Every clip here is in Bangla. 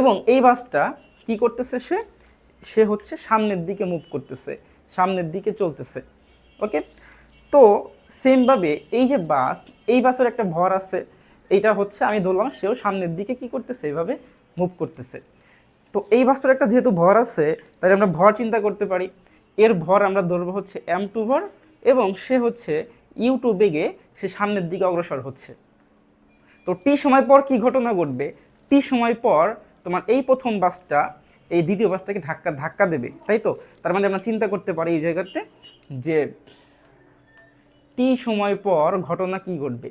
এবং এই বাসটা কি করতেছে সে? সে হচ্ছে সামনের দিকে মুভ করতেছে, সামনের দিকে চলতেছে ওকে তো সেমভাবে এই যে বাস, এই বাসের একটা ভর আছে, এইটা হচ্ছে আমি ধরলাম সেও সামনের দিকে কি করতেছে, এইভাবে মুভ করতেছে। তো এই বাসটার একটা যেহেতু ভর আছে তাই আমরা ভর চিন্তা করতে পারি। এর ভর আমরা ধরবো হচ্ছে এম টু ভর এবং সে হচ্ছে ইউ টু বেগে সে সামনের দিকে অগ্রসর হচ্ছে। তো টি সময় পর কি ঘটনা ঘটবে? টি সময় পর তোমার এই প্রথম বাসটা এই দ্বিতীয় বাসটাকে ধাক্কা ধাক্কা দেবে, তাই তো? তার মানে আমরা চিন্তা করতে পারি এই জায়গাতে যে টি সময় পর ঘটনা কি ঘটবে?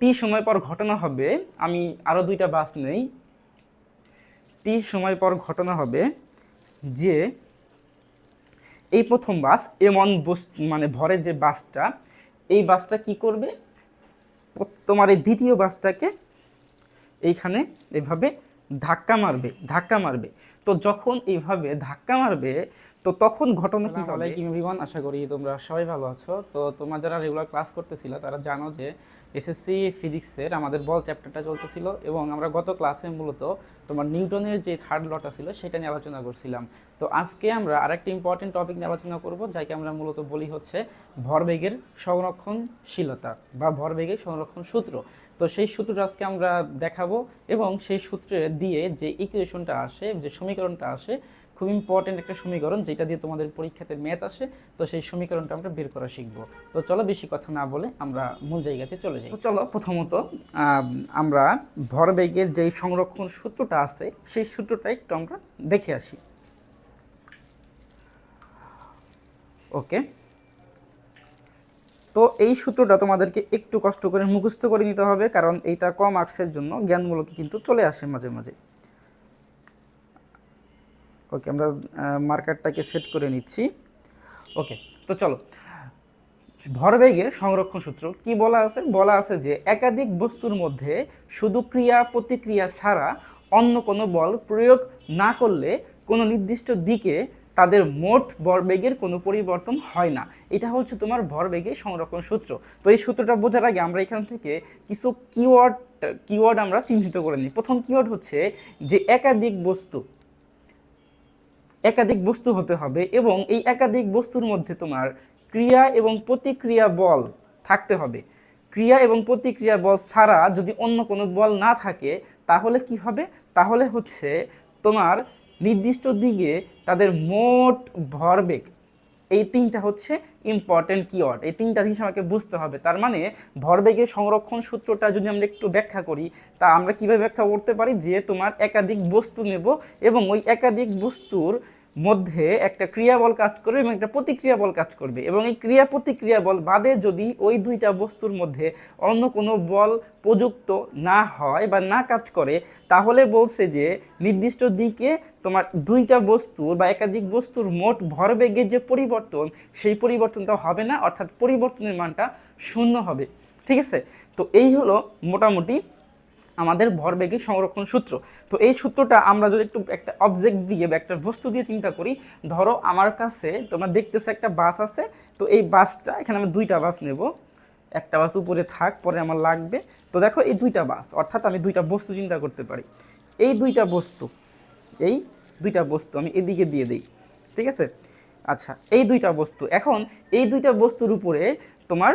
টি সময় পর ঘটনা হবে, আমি আরও দুইটা বাস নেই। টি সময় পর ঘটনা হবে যে এই প্রথম বাস, এমন বস মানে ভরের যে বাসটা, এই বাসটা কি করবে? তোমার এই দ্বিতীয় বাসটাকে এইখানে এভাবে ধাক্কা মারবে ধাক্কা মারবে। তো যখন এইভাবে ধাক্কা মারবে তো তখন ঘটনা কি হবে? এভরিওয়ান আশা করি তোমরা সবাই ভালো আছো। তো তোমরা যারা রেগুলার ক্লাস করতেছিল তারা জানো যে এসএসসি ফিজিক্সের আমাদের বল চ্যাপ্টারটা চলতেছিল এবং আমরা গত ক্লাসে মূলত তোমার নিউটনের যে থার্ড লটা ছিল সেটা নিয়ে আলোচনা করছিলাম। তো আজকে আমরা আরেকটা ইম্পর্টেন্ট টপিক নিয়ে আলোচনা করব যাকে আমরা মূলত বলি হচ্ছে ভরবেগের সংরক্ষণশীলতা বা ভরবেগের সংরক্ষণ সূত্র। তো সেই সূত্রটা আজকে আমরা দেখাবো এবং সেই সূত্রে দিয়ে যে ইকুয়েশনটা আসে যে সমীকরণটা আসে খুব ইম্পর্টেন্ট একটা সমীকরণ যেটা দিয়ে তোমাদের পরীক্ষাতে ম্যাথ আসে তো সেই সমীকরণটা আমরা বের করা শিখব। তো চলো বেশি কথা না বলে আমরা মূল জায়গাতে চলে যাই। তো চলো প্রথমত আম, আমরা ভরবেগের যেই সংরক্ষণ সূত্রটা আছে সেই সূত্রটা একটু আমরা দেখে আসি। ওকে। তো এই সূত্রটা তোমাদেরকে একটু কষ্ট করে মুখস্থ করে নিতে হবে কারণ এইটা কম মার্কসের জন্য জ্ঞানমূলক কিন্তু চলে আসে মাঝে মাঝে। ওকে, আমরা মার্কারটাকে সেট করে নিচ্ছি। ওকে, তো চলো। ভরবেগের সংরক্ষণ সূত্র কি বলা আছে? বলা আছে যে একাধিক বস্তুর মধ্যে শুধু ক্রিয়া, প্রতিক্রিয়া ছাড়া অন্য কোনো বল প্রয়োগ না করলে কোনো নির্দিষ্ট দিকে তাদের মোট ভরবেগের কোনো পরিবর্তন হয় না। এটা হচ্ছে তোমার ভরবেগের সংরক্ষণ সূত্র। তো এই সূত্রটা বোঝার আগে আমরা এখান থেকে কিছু কিওয়ার্ড কিওয়ার্ড আমরা চিহ্নিত করে নিই। প্রথম কিওয়ার্ড হচ্ছে যে একাধিক বস্তু একাধিক বস্তু হতে হবে এবং এই একাধিক বস্তুর মধ্যে তোমার ক্রিয়া এবং প্রতিক্রিয়া বল থাকতে হবে। ক্রিয়া এবং প্রতিক্রিয়া বল ছাড়া যদি অন্য কোনো বল না থাকে, তাহলে কি হবে? তাহলে হচ্ছে তোমার নির্দিষ্ট দিকে তাদের মোট ভরবেগ এই তিনটা হচ্ছে ইম্পর্টেন্ট কিওয়ার্ড এই তিনটা জিনিস আমাকে বুঝতে হবে। তার মানে ভরবেগের সংরক্ষণ সূত্রটা যদি আমরা একটু ব্যাখ্যা করি, তা আমরা কীভাবে ব্যাখ্যা করতে পারি? যে তোমার একাধিক বস্তু নেব এবং ওই একাধিক বস্তুর মধ্যে একটা ক্রিয়া বল কাজ করবে এবং একটা প্রতিক্রিয়া বল কাজ করবে। এবং এই ক্রিয়া প্রতিক্রিয়া বল বাদে যদি ওই দুইটা বস্তুর মধ্যে অন্য কোনো বল প্রযুক্ত না হয় বা না কাজ করে, তাহলে বলছে যে নির্দিষ্ট দিকে তোমার দুইটা বস্তুর বা একাধিক বস্তুর মোট ভরবেগের যে পরিবর্তন, সেই পরিবর্তনটা হবে না, অর্থাৎ পরিবর্তনের মানটা শূন্য হবে। ঠিক আছে? তো এই হলো মোটামুটি আমাদের ভরবেগের সংরক্ষণ সূত্র। তো এই সূত্রটা আমরা যদি একটু একটা অবজেক্ট দিয়ে বা একটা বস্তু দিয়ে চিন্তা করি, ধরো আমার কাছে তোমরা দেখতেছো একটা বাস আছে, তো এই বাসটা, এখানে আমি দুইটা বাস নেব। একটা বাস উপরে থাক, পরে আমার লাগবে। তো দেখো এই দুইটা বাস, অর্থাৎ আমি দুইটা বস্তু চিন্তা করতে পারি। এই দুইটা বস্তু, এই দুইটা বস্তু আমি এদিকে দিয়ে দিই, ঠিক আছে? আচ্ছা এই দুইটা বস্তু, এখন এই দুইটা বস্তুর উপরে তোমার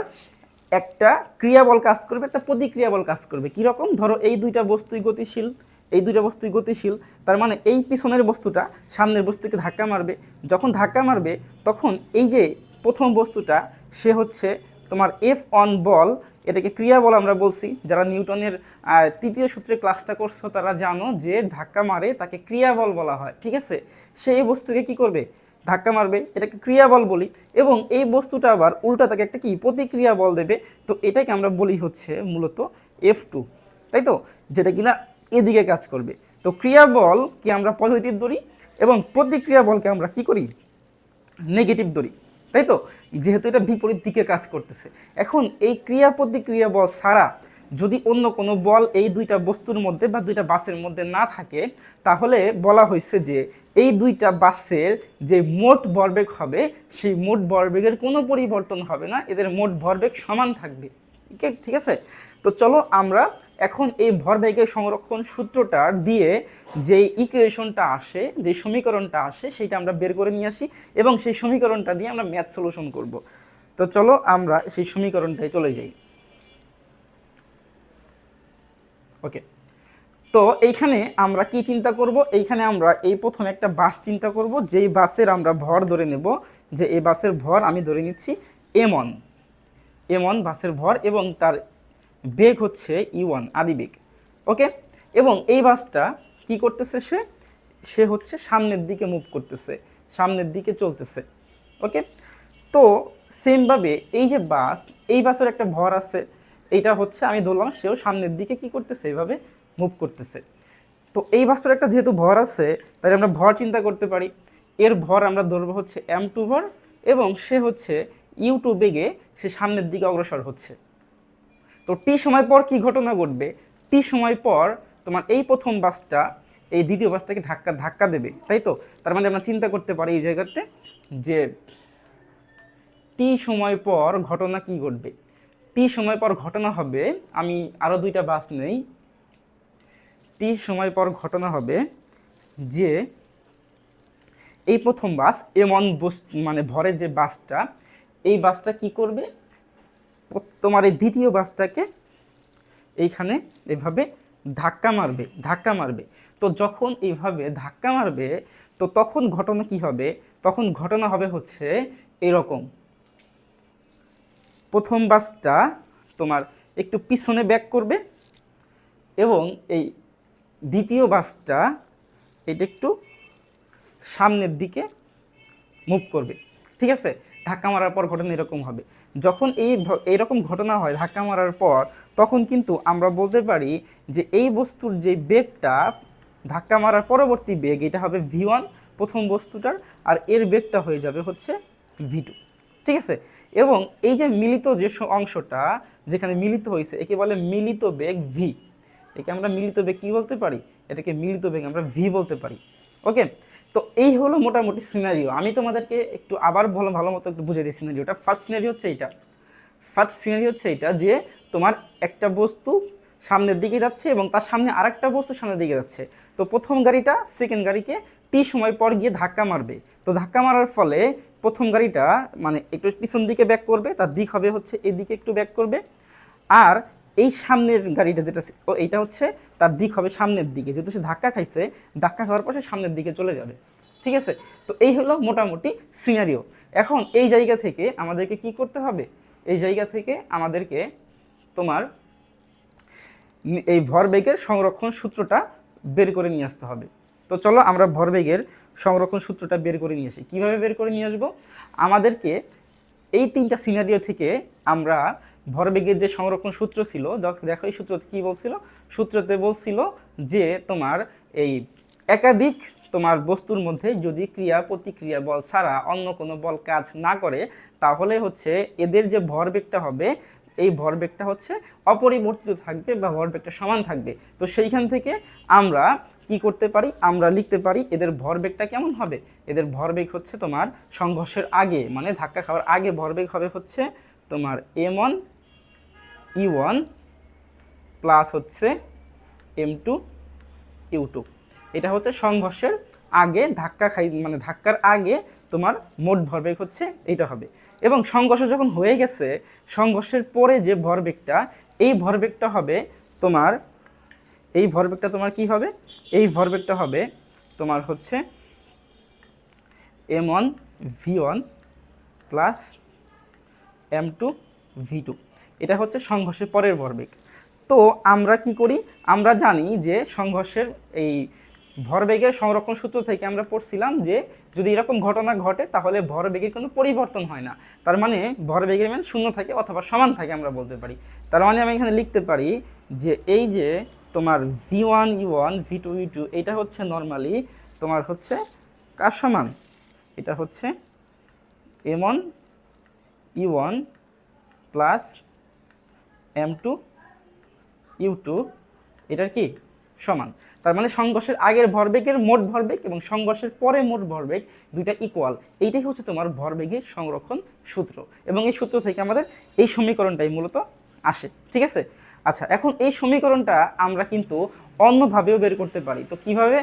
একটা ক্রিয়া বল কাজ করবে, একটা প্রতিক্রিয়া বল কাজ করবে। কীরকম ধরো এই দুইটা বস্তুই গতিশীল, এই দুইটা বস্তুই গতিশীল, তার মানে এই পিছনের বস্তুটা সামনের বস্তুকে ধাক্কা মারবে। যখন ধাক্কা মারবে, তখন এই যে প্রথম বস্তুটা, সে হচ্ছে তোমার এফ অন বল, এটাকে ক্রিয়া বল আমরা বলছি। যারা নিউটনের তৃতীয় সূত্রে ক্লাসটা করছ, তারা জানো যে ধাক্কা মারে তাকে ক্রিয়া বল বলা হয়, ঠিক আছে? সেই বস্তুকে কি করবে? ধাক্কা মারবে, এটাকে ক্রিয়া বল এবং এই বস্তুটা আবার উল্টা তাকে একটা কি? প্রতিক্রিয়া বল দেবে। তো এটাকে আমরা বলি হচ্ছে মূলত এফ টু তাই তো? যেটা কিনা এদিকে কাজ করবে। তো ক্রিয়া বলকে আমরা পজিটিভ ধরি, এবং প্রতিক্রিয়া বলকে আমরা কি করি? নেগেটিভ ধরি, তাই তো? যেহেতু এটা বিপরীত দিকে কাজ করতেছে। এখন এই ক্রিয়া প্রতিক্রিয়া বল ছাড়া যদি অন্য কোনো বল এই দুইটা বস্তুর মধ্যে বা দুইটা বাসের মধ্যে না থাকে, তাহলে বলা হয়েছে যে এই দুইটা বাসের যে মোট ভরবেগ হবে, সেই মোট ভরবেগের কোনো পরিবর্তন হবে না, এদের মোট ভরবেগ সমান থাকবে। ঠিক আছে- তো চলো আমরা এখন এই ভরবেগের সংরক্ষণ সূত্রটা দিয়ে যে ইকুয়েশনটা আসে যে সমীকরণটা আসে সেটা আমরা বের করে নিয়ে আসি এবং সেই সমীকরণটা দিয়ে আমরা ম্যাথ সলিউশন করব। তো চলো আমরা সেই সমীকরণটায় চলে যাই। ওকে তো এইখানে আমরা কি চিন্তা করব? এইখানে আমরা এই প্রথম একটা বাস চিন্তা করব। যেই বাসের আমরা ভর ধরে নেব, যে এই বাসের ভর আমি ধরে নিচ্ছি এমন। এমন বাসের ভর এবং তার বেগ হচ্ছে ই ওয়ান আদি বেগ। ওকে এবং এই বাসটা কি করতেছে সে? সে হচ্ছে সামনের দিকে মুভ করতেছে, সামনের দিকে চলতেছে। ওকে তো সেমভাবে এই যে বাস, এই বাসের একটা ভর আছে। এইটা হচ্ছে, আমি ধরলাম সেও সামনের দিকে কি করতেছে, এইভাবে মুভ করতেছে। তো এই বাসটার একটা যেহেতু ভর আছে তাই আমরা ভর চিন্তা করতে পারি। এর ভর আমরা ধরবো হচ্ছে এম টু ভর, এবং সে হচ্ছে ইউ টু বেগে সে সামনের দিকে অগ্রসর হচ্ছে। তো টি সময় পর কি ঘটনা ঘটবে? টি সময় পর তোমার এই প্রথম বাসটা এই দ্বিতীয় বাসটাকে ধাক্কা ধাক্কা দেবে, তাই তো? তার মানে আমরা চিন্তা করতে পারি এই জায়গাতে যে টি সময় পর ঘটনা কি ঘটবে? টি সময় পর ঘটনা হবে, আমি আরও দুইটা বাস নেই। টি সময় পর ঘটনা হবে যে, এই প্রথম বাস এমন বস মানে ভরের যে বাসটা, এই বাসটা কি করবে? তোমার এই দ্বিতীয় বাসটাকে এইখানে এভাবে ধাক্কা মারবে ধাক্কা মারবে। তো যখন এইভাবে ধাক্কা মারবে, তো তখন ঘটনা কি হবে? তখন ঘটনা হবে হচ্ছে এরকম। প্রথম বাসটা তোমার একটু পিছনে ব্যাক করবে এবং এই দ্বিতীয় বাসটা এটা একটু সামনের দিকে মুভ করবে। ঠিক আছে? ধাক্কা মারার পর ঘটনা এরকম হবে। যখন এই এইরকম ঘটনা হয়, ধাক্কা মারার পর তখন কিন্তু আমরা বলতে পারি যে এই বস্তুর যে বেগটা, ধাক্কা মারার পরবর্তী বেগ, এটা হবে ভি ওয়ান প্রথম বস্তুটার, আর এর বেগটা হয়ে যাবে হচ্ছে ভি টু ঠিক আছে? এবং এই যে মিলিত যে অংশটা, যেখানে মিলিত হয়েছে, একে বলে মিলিত বেগ ভি একে আমরা মিলিত বেগ কী বলতে পারি? এটাকে মিলিত বেগ আমরা ভি বলতে পারি। ওকে তো এই হলো মোটামুটি সিনারিও আমি তোমাদেরকে একটু আবার ভালো ভালো মতো একটু বুঝে দিই সিনারিওটা ফার্স্ট সিনারি হচ্ছে এইটা। ফার্স্ট সিনারি হচ্ছে এটা যে তোমার একটা বস্তু সামনের দিকে যাচ্ছে এবং তার সামনে আরেকটা বস্তু সামনের দিকে যাচ্ছে। তো প্রথম গাড়িটা সেকেন্ড গাড়িকে টি সময় পর গিয়ে ধাক্কা মারবে। তো ধাক্কা মারার ফলে প্রথম গাড়িটা মানে একটু পিছন দিকে ব্যাক করবে, তার দিক হবে হচ্ছে এদিকে একটু ব্যাক করবে। আর এই সামনের গাড়িটা যেটা ও এইটা হচ্ছে তার দিক হবে সামনের দিকে। যেহেতু সে ধাক্কা খাইছে, ধাক্কা খাওয়ার পর সে সামনের দিকে চলে যাবে। ঠিক আছে? তো এই হলো মোটামুটি সিনারিও এখন এই জায়গা থেকে আমাদেরকে কি করতে হবে? এই জায়গা থেকে আমাদেরকে তোমার এই ভরবেগের সংরক্ষণ সূত্রটা বের করে নিয়ে আসতে হবে। তো চলো আমরা ভরবেগের সংরক্ষণ সূত্রটা বের করে নিয়ে আসি। কীভাবে বের করে নিয়ে আসব? আমাদেরকে এই তিনটা সিনারিও থেকে আমরা ভরবেগের যে সংরক্ষণ সূত্র ছিল দেখ- এই সূত্রতে কী বলছিল? সূত্রতে বলছিল যে তোমার এই একাধিক তোমার বস্তুর মধ্যে যদি ক্রিয়া প্রতিক্রিয়া বল ছাড়া অন্য কোনো বল কাজ না করে, তাহলে হচ্ছে এদের যে ভরবেগটা হবে, এই ভরবেগটা হচ্ছে অপরিবর্তিত থাকবে বা ভরবেগটা সমান থাকবে। তো সেইখান থেকে আমরা কি করতে পারি? আমরা লিখতে পারি এদের ভরবেগটা কেমন হবে? এদের ভরবেগ হচ্ছে তোমার সংঘর্ষের আগে মানে ধাক্কা খাওয়ার আগে ভরবেগ হবে হচ্ছে তোমার M one, E one plus হচ্ছে এম টু, ইউ টু। এটা হচ্ছে সংঘর্ষের আগে, ধাক্কা খাই মানে ধাক্কার আগে তোমার মোট ভরবেগ হচ্ছে এইটা হবে। এবং সংঘর্ষ যখন হয়ে গেছে, সংঘর্ষের পরে যে ভরবেগটা, এই ভরবেগটা হবে তোমার এই ভরবেগটা তোমার কি হবে? এই ভরবেগটা হবে তোমার হচ্ছে M one V one plus M two V two এটা হচ্ছে সংঘর্ষের পরের ভরবেগ তো আমরা কি করি? আমরা জানি যে সংঘর্ষের এই ভরবেগের সংরক্ষণ সূত্র থেকে আমরা পড়ছিলাম যে যদি এরকম ঘটনা ঘটে তাহলে ভরবেগের কোনো পরিবর্তন হয় না। তার মানে ভরবেগের মান শূন্য থাকে অথবা সমান থাকে আমরা বলতে পারি। তার মানে আমি এখানে লিখতে পারি যে এই যে তোমার V one E one V two E two এটা হচ্ছে নর্মালি তোমার হচ্ছে কার সমান? এটা হচ্ছে M one E one plus M two U two এটার কি? সমান। তার মানে সংঘর্ষের আগের ভরবেগের মোট ভরবেগ এবং সংঘর্ষের পরে মোট ভরবেগ দুইটা ইকুয়াল এইটাই হচ্ছে তোমার ভরবেগের সংরক্ষণ সূত্র। এবং এই সূত্র থেকে আমাদের এই সমীকরণটাই মূলত আসে। ঠিক আছে? আচ্ছা এখন এই সমীকরণটা আমরা কিন্তু অন্যভাবেও বের করতে পারি। তো কীভাবে?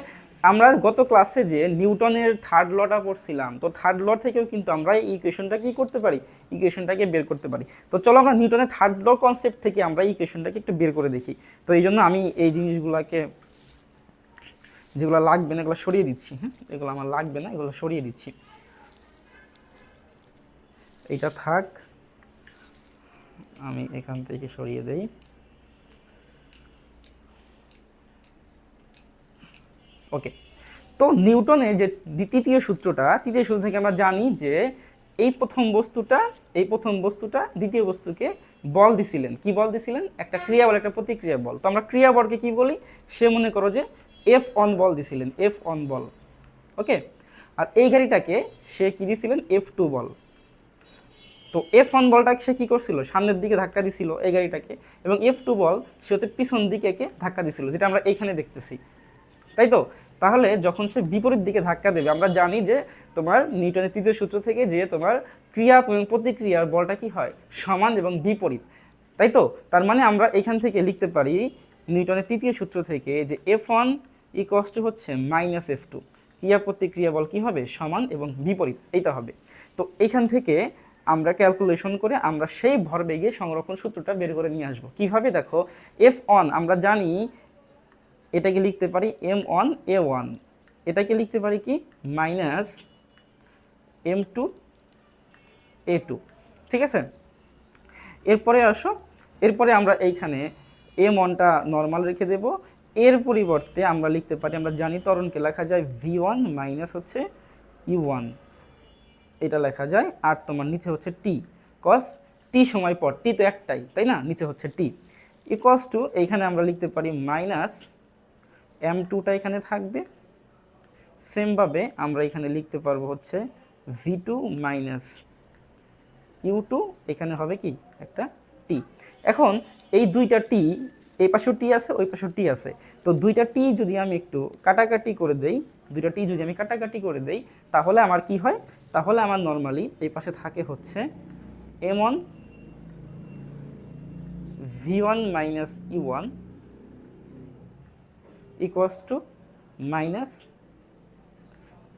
আমরা গত ক্লাসে যে নিউটনের থার্ড লটা পড়ছিলাম, তো থার্ড ল থেকেও কিন্তু আমরা এই ইকুয়েশনটা কি করতে পারি? ইকুয়েশনটাকে বের করতে পারি। তো চলো আমরা নিউটনের থার্ড ল কনসেপ্ট থেকে আমরা এই ইকুয়েশনটাকে একটু বের করে দেখি। তো এই জন্য আমি এই জিনিসগুলোকে, যেগুলো লাগবে না, এগুলো সরিয়ে দিচ্ছি হ্যাঁ এগুলো আমার লাগবে না, এগুলো সরিয়ে দিচ্ছি। এটা থাক। আমি এখান থেকে সরিয়ে দেই। ওকে তো নিউটনের যে তৃতীয় সূত্রটা, তৃতীয় সূত্র থেকে আমরা জানি যে এই প্রথম বস্তুটা, এই প্রথম বস্তুটা দ্বিতীয় বস্তুকে বল দিছিলেন। কি বল দিছিলেন? একটা ক্রিয়া বল একটা প্রতিক্রিয়া বল। তো আমরা ক্রিয়া বলকে কি বলি? সে মনে করো যে এফ অন বল দিছিলেন এফ অন বল। ওকে আর এই গাড়িটাকে সে কি দিছিলেন? এফ টু বল। তো এফ ওয়ান বলটাকে সে কী করছিল? সামনের দিকে ধাক্কা দিছিল এই গাড়িটাকে এবং এফ টু বল সে হচ্ছে পিছন দিকে একে ধাক্কা দিছিল, যেটা আমরা এইখানে দেখতেছি। তাই তো? তাহলে যখন সে বিপরীত দিকে ধাক্কা দেবে, আমরা জানি যে তোমার নিউটনের তৃতীয় সূত্র থেকে যে তোমার ক্রিয়া এবং প্রতিক্রিয়ার বলটা কি হয়? সমান এবং বিপরীত। তাই তো? তার মানে আমরা এখান থেকে লিখতে পারি নিউটনের তৃতীয় সূত্র থেকে যে এফ ওয়ান ইকস টু হচ্ছে মাইনাস এফ টু ক্রিয়া প্রতিক্রিয়া বল কী হবে? সমান এবং বিপরীত। এইটা হবে। তো এখান থেকে আমরা ক্যালকুলেশন করে আমরা সেই ভরবেগে সংরক্ষণ সূত্রটা বের করে নিয়ে আসব। কীভাবে? দেখো এফ অন আমরা জানি এটাকে লিখতে পারি এম ওয়ান, এ ওয়ান। এটাকে লিখতে পারি কি? Minus M two, A two. ঠিক আছে? এরপরে আসো। এরপরে আমরা এইখানে এম ওয়ানটা নর্মাল রেখে দেব। এর পরিবর্তে আমরা লিখতে পারি, আমরা জানি ত্বরণকে লেখা যায় ভি ওয়ান মাইনাস হচ্ছে ইউ ওয়ান। এটা লেখা যায় আর তোমার নিচে হচ্ছে টি। কস টি সময় পর, টি তো একটাই, তাই না? নিচে হচ্ছে টি। ইকস টু এইখানে আমরা লিখতে পারি মাইনাস এম টুটা এখানে থাকবে। সেমভাবে আমরা এখানে লিখতে পারব হচ্ছে V two minus U two এখানে হবে কি? একটা টি এখন এই দুইটা টি এই পাশেও টি আছে, ওই পাশেও টি আছে। তো দুইটা টি যদি আমি একটু কাটাকাটি করে দেই, দুইটা টি যদি আমি কাটাকাটি করে দেই, তাহলে আমার কি হয়? তাহলে আমার নর্মালি এই পাশে থাকে হচ্ছে M one V one minus E one equals to minus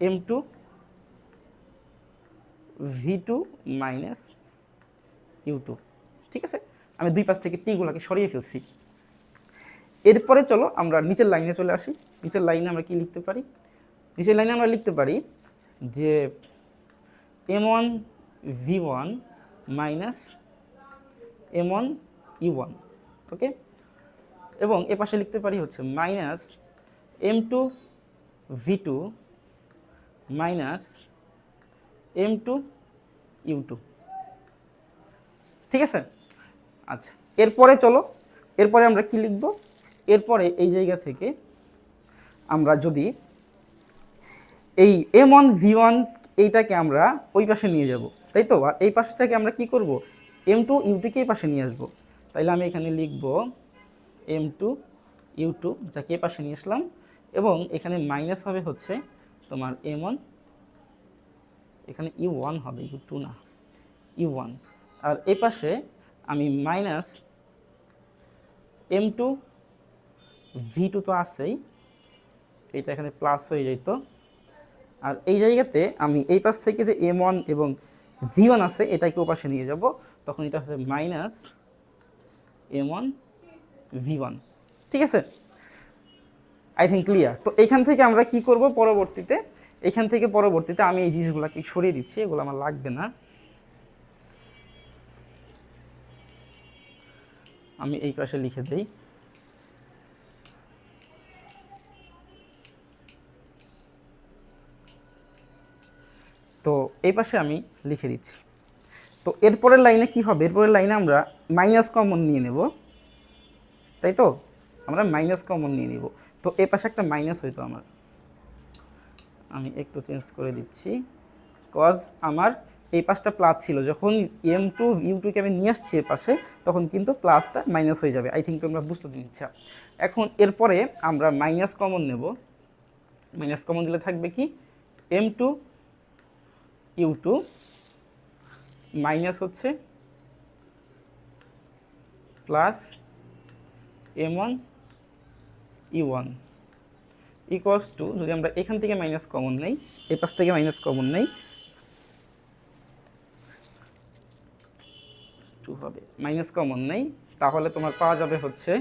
M two V two minus U two ঠিক আছে? আমি দুই পাশ থেকে টিগুলোকে সরিয়ে ফেলছি। এরপরে চলো আমরা নিচের লাইনে চলে আসি। নিচের লাইনে আমরা কি লিখতে পারি? নিচের লাইনে আমরা লিখতে পারি যে M one V one minus M one U one okay এবং এ পাশে লিখতে পারি হচ্ছে minus M two V two minus M two U two ঠিক আছে? আচ্ছা এরপরে চলো, এরপরে আমরা কি লিখব? এরপরে এই জায়গা থেকে আমরা যদি এই এম ওয়ান ভি ওয়ান এইটাকে আমরা ওই পাশে নিয়ে যাব, তাই তো? আর এই পাশটাকে আমরা কি করব? এম টু ইউটিকে এই পাশে নিয়ে আসব। তাইলে আমি এখানে লিখব এম টু ইউ টু যাকে এই পাশে নিয়ে আসলাম। এবং এখানে মাইনাস হবে হচ্ছে তোমার এম ওয়ান এখানে ইউ ওয়ান হবে ইউ টু না ইউ ওয়ান আর এই পাশে আমি minus M two V two তো আছেই। এটা এখানে প্লাস হয়ে যেত আর এই জায়গাতে আমি এই পাশ থেকে যে এম ওয়ান এবং ভি ওয়ান আছে, এটাকে ও পাশে নিয়ে যাব। তখন এটা হচ্ছে minus M one V one ঠিক আছে? আই থিঙ্ক ক্লিয়ার তো এখান থেকে আমরা কি করব পরবর্তীতে? এখান থেকে পরবর্তীতে আমি এই জিনিসগুলোকে সরিয়ে দিচ্ছি, এগুলো আমার লাগবে না। আমি এই পাশে লিখে দিই। তো এই পাশে আমি লিখে দিচ্ছি। তো এরপরের লাইনে কি হবে? এরপরের লাইনে আমরা মাইনাস কমন নিয়ে নেব। তাই তো? আমরা মাইনাস কমন নিয়ে নিব। তো এ পাশে একটা মাইনাস হইতো আমার। আমি একটু চেঞ্জ করে দিচ্ছি। কজ আমার এই পাশটা প্লাস ছিল। যখন এম টু ইউ টুকে আমি নিয়ে আসছি এ পাশে, তখন কিন্তু প্লাসটা মাইনাস হয়ে যাবে। আই থিঙ্ক তোমরা বুঝতে দিচ্ছা এখন এরপরে আমরা মাইনাস কমন নেব। মাইনাস কমন দিলে থাকবে কি? M two U two minus হচ্ছে plus M one E one equals to যদি আমরা এখান থেকে মাইনাস কমন নেই এ পাশ থেকে মাইনাস কমন নেই টু হবে। মাইনাস কমন নেই, তাহলে তোমার পাওয়া যাবে হচ্ছে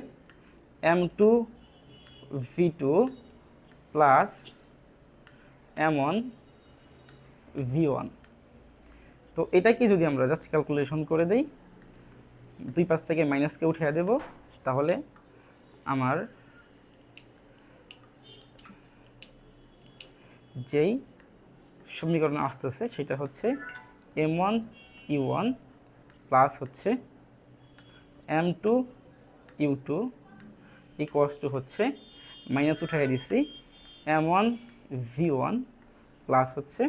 M two V two plus M one V one তো এটাকে যদি আমরা জাস্ট ক্যালকুলেশন করে দেই, দুই পাশ থেকে মাইনাসকে উঠিয়ে দেব, তাহলে আমার যেই সমীকরণ আসতেছে সেটা হচ্ছে M one E one plus হচ্ছে M two U two equals to হচ্ছে মাইনাস উঠাই দিছি M one V one plus হচ্ছে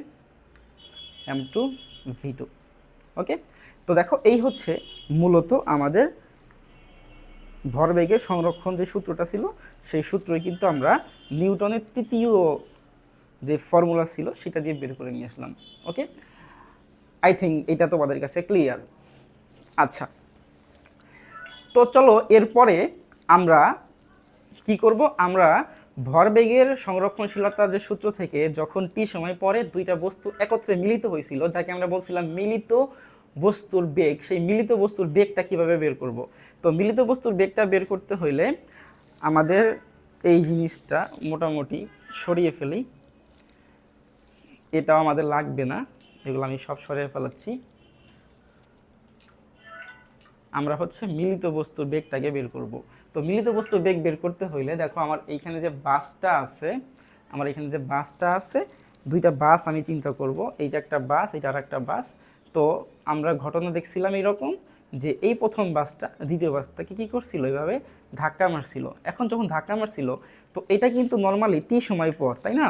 M two V two okay তো দেখো, এই হচ্ছে মূলত আমাদের ভরবেগের সংরক্ষণ যে সূত্রটা ছিল, সেই সূত্রই কিন্তু আমরা নিউটনের তৃতীয় যে ফর্মুলা ছিল, সেটা দিয়ে বের করে নিয়ে আসলাম। ওকে আই থিঙ্ক এটা তোমাদের কাছে ক্লিয়ার আচ্ছা। তো চলো এরপরে আমরা কি করব? আমরা ভরবেগের সংরক্ষণশীলতার যে সূত্র থেকে যখন টি সময় পরে দুইটা বস্তু একত্রে মিলিত হয়েছিল, যাকে আমরা বলছিলাম মিলিত বস্তুর বেগ, সেই মিলিত বস্তুর বেগটা কীভাবে বের করব? তো মিলিত বস্তুর বেগটা বের করতে হইলে আমাদের এই জিনিসটা মোটামুটি সরিয়ে ফেলি। এটাও আমাদের লাগবে না, এগুলো আমি সব সরিয়ে ফেলাচ্ছি। আমরা হচ্ছে মিলিত বস্তুর বেগটাকে বের করব। তো মিলিত বস্তুর বেগ বের করতে হইলে দেখো আমার এইখানে যে বাসটা আছে, আমার এখানে যে বাসটা আছে, দুইটা বাস আমি চিন্তা করব। এইটা একটা বাস এটা আর একটা বাস। তো আমরা ঘটনা দেখছিলাম এরকম যে এই প্রথম বাসটা, দ্বিতীয় বাসটাকে কী করছিল? এভাবে ধাক্কা মারছিল। এখন যখন ধাক্কা মারছিল, তো এটা কিন্তু নর্মালি টি সময় পর, তাই না?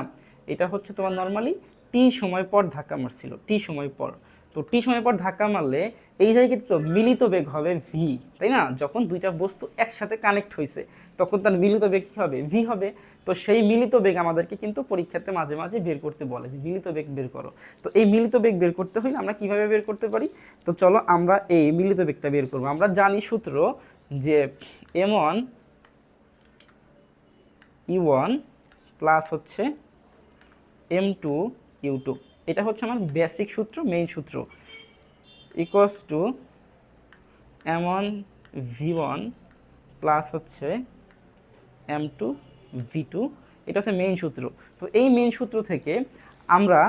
এটা হচ্ছে তোমার নর্মালি টি সময় পর ধাক্কা মারছিল টি সময় পর। তো টি সময় পর ধাক্কা মারলে এই জায়গায় তো মিলিত বেগ হবে ভি তাই না? যখন দুইটা বস্তু একসাথে কানেক্ট হয়েছে তখন তার মিলিত বেগ কী হবে? ভি হবে। তো সেই মিলিত বেগ আমাদেরকে কিন্তু পরীক্ষাতে মাঝে মাঝে বের করতে বলে যে, মিলিত বেগ বের করো। তো এই মিলিত বেগ বের করতে হলে আমরা কীভাবে বের করতে পারি? তো চলো আমরা এই মিলিত বেগটা বের করব। আমরা জানি সূত্র যে M one E one plus হচ্ছে এম টু ইউ টু এটা হচ্ছে আমার বেসিক সূত্র মেইন সূত্র। Equals to M one V one plus হচ্ছে এম টু ভি টু এটা হচ্ছে মেইন সূত্র। তো এই মেইন সূত্র থেকে আমরা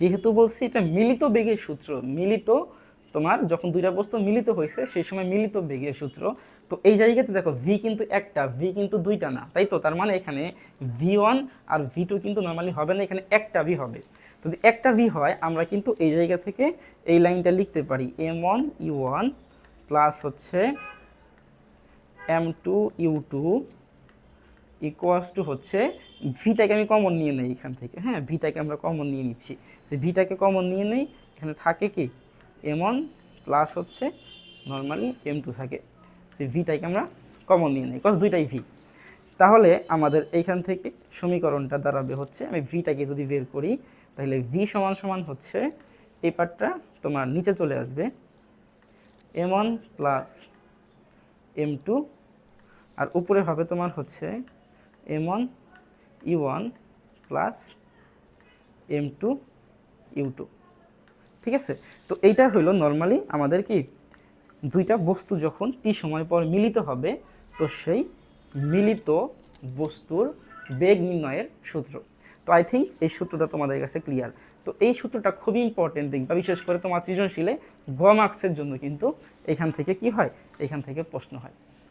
যেহেতু বলছি এটা মিলিত বেগের সূত্র, মিলিত তোমার যখন দুইটা বস্তু মিলিত হয়েছে, সেই সময় মিলিত বেগের সূত্র। তো এই জায়গাতে দেখো ভি কিন্তু একটা ভি কিন্তু দুইটা না। তাই তো? তার মানে এখানে ভি ওয়ান আর ভি টু কিন্তু নর্মালি হবে না, এখানে একটা ভি হবে। যদি একটা ভি হয়, আমরা কিন্তু এই জায়গা থেকে এই লাইনটা লিখতে পারি। M one U one plus হচ্ছে M two U two equals to হচ্ছে ভিটাকে আমি কমন নিয়ে নেই এখান থেকে। হ্যাঁ ভিটাকে আমরা কমন নিয়ে নিচ্ছি। যে ভিটাকে কমন নিয়ে নেই, এখানে থাকে কি? এম ওয়ান প্লাস হচ্ছে নর্মালি এম টু থাকে। সেই ভিটাকে আমরা কমন নিয়ে নিই কজ দুইটাই ভি তাহলে আমাদের এইখান থেকে সমীকরণটা দাঁড়াবে হচ্ছে, আমি ভিটাকে যদি বের করি তাহলে ভি সমান সমান হচ্ছে এই পার্টটা তোমার নিচে চলে আসবে M one plus M two আর উপরে হবে তোমার হচ্ছে M one E one plus M two U two ঠিক আছে? তো এইটা হলো নর্মালি আমাদের কি দুইটা বস্তু যখন টি সময় পর মিলিত হবে, তো সেই মিলিত বস্তুর বেগ নির্ণয়ের সূত্র। তো আই থিঙ্ক এই সূত্রটা তোমাদের কাছে ক্লিয়ার তো এই সূত্রটা খুবই ইম্পর্টেন্ট বা বিশেষ করে তোমার সৃজনশীলে গ মার্কসের জন্য কিন্তু এখান থেকে কি হয়? এখান থেকে প্রশ্ন হয়।